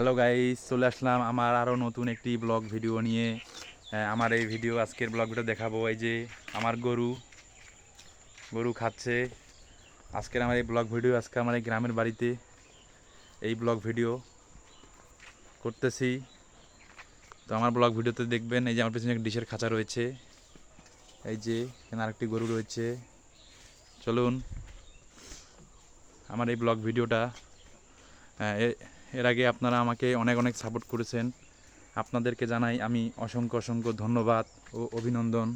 Hello guys চলে আসলাম আমার আরও নতুন একটি ব্লগ ভিডিও নিয়ে। আমার এই ভিডিও আজকের ব্লগ ভিডিও দেখাবো এই যে আমার গরু। গরু খাচ্ছে। আজকের আমার এই ব্লগ ভিডিও আজকে আমার এই গ্রামের বাড়িতে এই ব্লগ ভিডিও করতেছি। তো আমার ব্লগ ভিডিওতে দেখবেন, এই যে আমার পিছনে ডিশের খাঁচা রয়েছে। এই যে এখানে আরেকটি গরু রয়েছে। চলুন, আমার এই ব্লগ ভিডিওটা এর আগে আপনারা আমাকে অনেক অনেক সাপোর্ট করেছেন। আপনাদেরকে জানাই আমি অসংখ্য অসংখ্য ধন্যবাদ ও অভিনন্দন।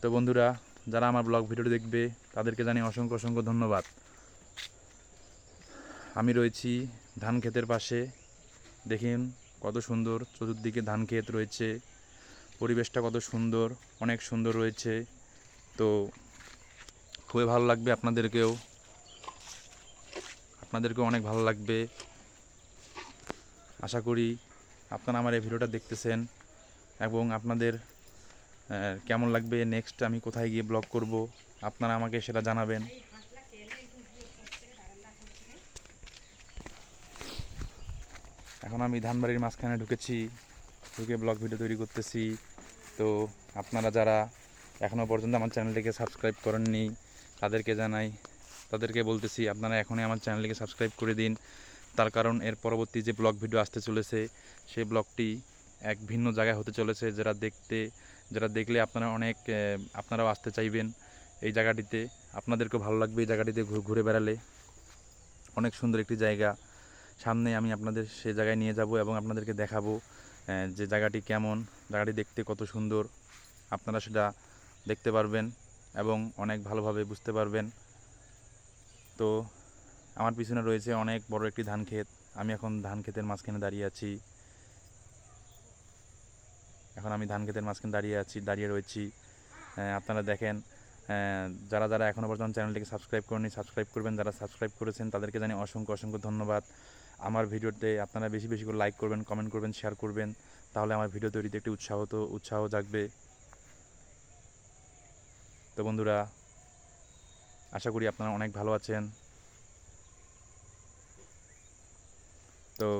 তো বন্ধুরা, যারা আমার ব্লগ ভিডিও দেখবে, তাদেরকে জানাই অসংখ্য অসংখ্য ধন্যবাদ। আমি রয়েছি ধান ক্ষেতের পাশে। দেখেন কত সুন্দর চতুর্দিকে ধান ক্ষেত রয়েছে। পরিবেশটা কত সুন্দর, অনেক সুন্দর রয়েছে। তো খুবই ভালো লাগবে আপনাদেরকেও। আপনাদেরকেও অনেক ভালো লাগবে। আশা করি আপনারা আমার এই ভিডিওটা দেখতেছেন এবং আপনাদের কেমন লাগবে নেক্সট আমি কোথায় গিয়ে ব্লগ করব, আপনারা আমাকে সেটা জানাবেন। এখন আমি ধানবাড়ির মাঝখানে ঢুকেছি, ঢুকে ব্লগ ভিডিও তৈরি করতেছি। তো আপনারা যারা এখনও পর্যন্ত আমার চ্যানেলটিকে সাবস্ক্রাইব করেননি, তাদেরকে জানাই, তাদেরকে বলতেছি, আপনারা এখনই আমার চ্যানেলটিকে সাবস্ক্রাইব করে দিন। তার কারণ এর পরবর্তী যে ব্লগ ভিডিও আসতে চলেছে, সেই ব্লগটি এক ভিন্ন জায়গায় হতে চলেছে। যারা দেখতে, যারা দেখলে আপনারা অনেক আপনারাও আসতে চাইবেন এই জায়গাটিতে। আপনাদেরকেও ভালো লাগবে এই জায়গাটিতে ঘুরে বেড়ালে। অনেক সুন্দর একটি জায়গা। সামনে আমি আপনাদের সে জায়গায় নিয়ে যাব এবং আপনাদেরকে দেখাবো যে জায়গাটি কেমন, জায়গাটি দেখতে কত সুন্দর। আপনারা সেটা দেখতে পারবেন এবং অনেক ভালোভাবে বুঝতে পারবেন। তো আমার পিছনে রয়েছে অনেক বড় একটি ধান ক্ষেত। আমি এখন ধান ক্ষেতের মাঝখানে দাঁড়িয়ে আছি। এখন আমি ধান ক্ষেতের মাঝখানে দাঁড়িয়ে আছি, দাঁড়িয়ে রয়েছি। আপনারা দেখেন যারা যারা এখনও পর্যন্ত চ্যানেলটিকে সাবস্ক্রাইব করেনি সাবস্ক্রাইব করবেন। যারা সাবস্ক্রাইব করেছেন, তাদেরকে জানি অসংখ্য অসংখ্য ধন্যবাদ। আমার ভিডিওতে আপনারা বেশি বেশি করে লাইক করবেন কমেন্ট করবেন শেয়ার করবেন। তাহলে আমার ভিডিও তৈরিতে একটি উৎসাহ তো, উৎসাহ জাগবে। তো বন্ধুরা, আশা করি আপনারা অনেক ভালো আছেন। তো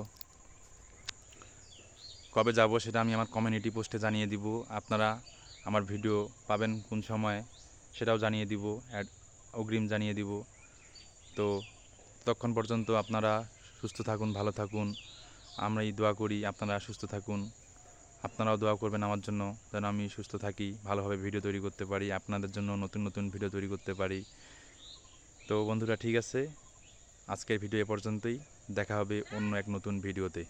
কবে যাব সেটা আমি আমার কমিউনিটি পোস্টে জানিয়ে দিব। আপনারা আমার ভিডিও পাবেন কোন সময়, সেটাও জানিয়ে দিব অ্যাড অগ্রিম জানিয়ে দিব। তো ততক্ষণ পর্যন্ত আপনারা সুস্থ থাকুন, ভালো থাকুন। আমরা এই দোয়া করি, আপনারা সুস্থ থাকুন। আপনারাও দোয়া করবেন আমার জন্য, যেন আমি সুস্থ থাকি, ভালোভাবে ভিডিও তৈরি করতে পারি, আপনাদের জন্য নতুন নতুন ভিডিও তৈরি করতে পারি। তো বন্ধুরা, ঠিক আছে? আজকের ভিডিও এ পর্যন্তই। দেখা হবে অন্য এক নতুন ভিডিওতে।